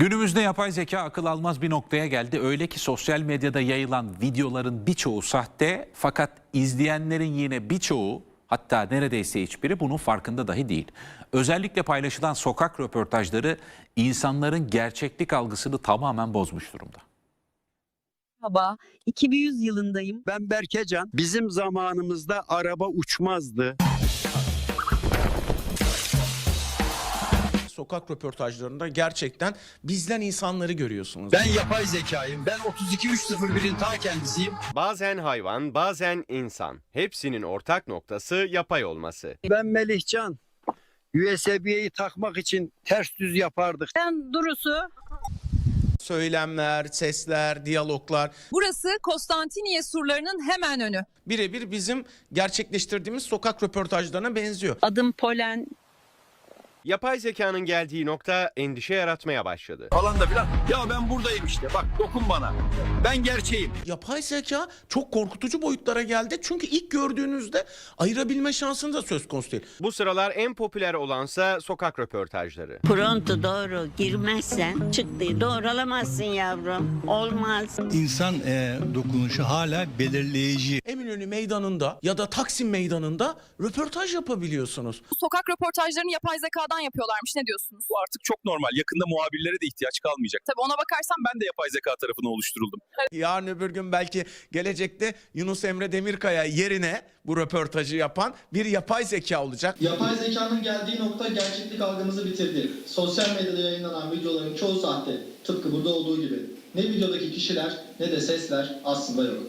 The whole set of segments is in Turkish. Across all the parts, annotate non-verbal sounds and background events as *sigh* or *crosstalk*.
Günümüzde yapay zeka akıl almaz bir noktaya geldi. Öyle ki sosyal medyada yayılan videoların birçoğu sahte fakat izleyenlerin yine birçoğu hatta neredeyse hiçbiri bunun farkında dahi değil. Özellikle paylaşılan sokak röportajları insanların gerçeklik algısını tamamen bozmuş durumda. Merhaba, 2100 yılındayım. Ben Berkecan. Bizim zamanımızda araba uçmazdı. Sokak röportajlarında gerçekten bizden insanları görüyorsunuz. Ben yapay zekayım. Ben 32301'in ta kendisiyim. Bazen hayvan, bazen insan. Hepsinin ortak noktası yapay olması. Ben Melihcan. USB'yi takmak için ters düz yapardık. Ben Durusu. Söylemler, sesler, diyaloglar Burası Konstantiniye surlarının hemen önü. birebir bizim gerçekleştirdiğimiz sokak röportajlarına benziyor. Adım Polen. Yapay zekanın geldiği nokta endişe yaratmaya başladı. Falan da filan. Ya ben buradayım işte. Bak dokun bana. Ben gerçeğim. Yapay zeka çok korkutucu boyutlara geldi. Çünkü ilk gördüğünüzde ayırabilme şansınız da söz konusu değil. Bu sıralar en popüler olansa sokak röportajları. Pronto doğru girmezsen çıktığı doğru alamazsın yavrum. Olmaz. İnsan e, dokunuşu hala belirleyici. Eminönü meydanında ya da Taksim meydanında röportaj yapabiliyorsunuz. Bu sokak röportajlarını yapay zekadan yapıyorlarmış. Ne diyorsunuz? Bu artık çok normal. Yakında muhabirlere de ihtiyaç kalmayacak. Tabii ona bakarsam ben Ben de yapay zeka tarafına oluşturuldum. Yarın öbür gün belki gelecekte Yunus Emre Demirkaya yerine bu röportajı yapan bir yapay zeka olacak. Yapay zekanın geldiği nokta gerçeklik algımızı bitirdi. Sosyal medyada yayınlanan videoların çoğu sahte. Tıpkı burada olduğu gibi. Ne videodaki kişiler ne de sesler aslında yok.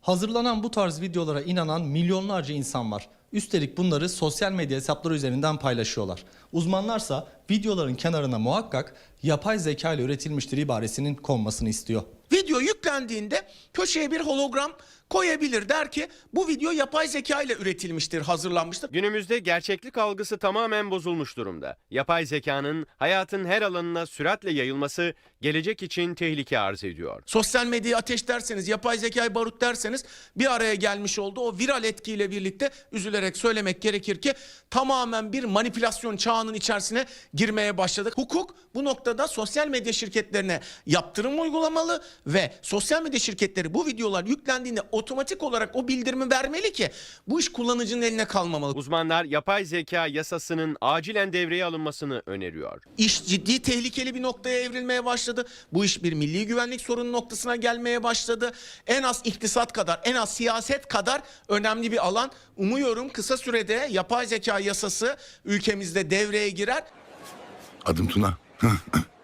Hazırlanan bu tarz videolara inanan milyonlarca insan var. Üstelik bunları sosyal medya hesapları üzerinden paylaşıyorlar. Uzmanlarsa videoların kenarına muhakkak yapay zeka ile üretilmiştir ibaresinin konmasını istiyor. Video yüklendiğinde köşeye bir hologram koyabilir der ki bu video yapay zeka ile üretilmiştir, hazırlanmıştır. Günümüzde gerçeklik algısı tamamen bozulmuş durumda. Yapay zekanın hayatın her alanına süratle yayılması gelecek için tehlike arz ediyor. Sosyal medyayı ateşlerseniz, yapay zekayı barut derseniz bir araya gelmiş oldu. O viral etkiyle birlikte üzülerek söylemek gerekir ki tamamen bir manipülasyon çağının içerisine girmeye başladık. Hukuk bu noktada sosyal medya şirketlerine yaptırım uygulamalı ve sosyal medya şirketleri bu videolar yüklendiğinde otomatik olarak o bildirimi vermeli ki bu iş kullanıcının eline kalmamalı. Uzmanlar yapay zeka yasasının acilen devreye alınmasını öneriyor. İş ciddi tehlikeli bir noktaya evrilmeye başladı. Bu iş bir milli güvenlik sorunu noktasına gelmeye başladı. En az iktisat kadar, en az siyaset kadar önemli bir alan. Umuyorum kısa sürede yapay zeka yasası ülkemizde devreye girer. Adım Tuna. *laughs*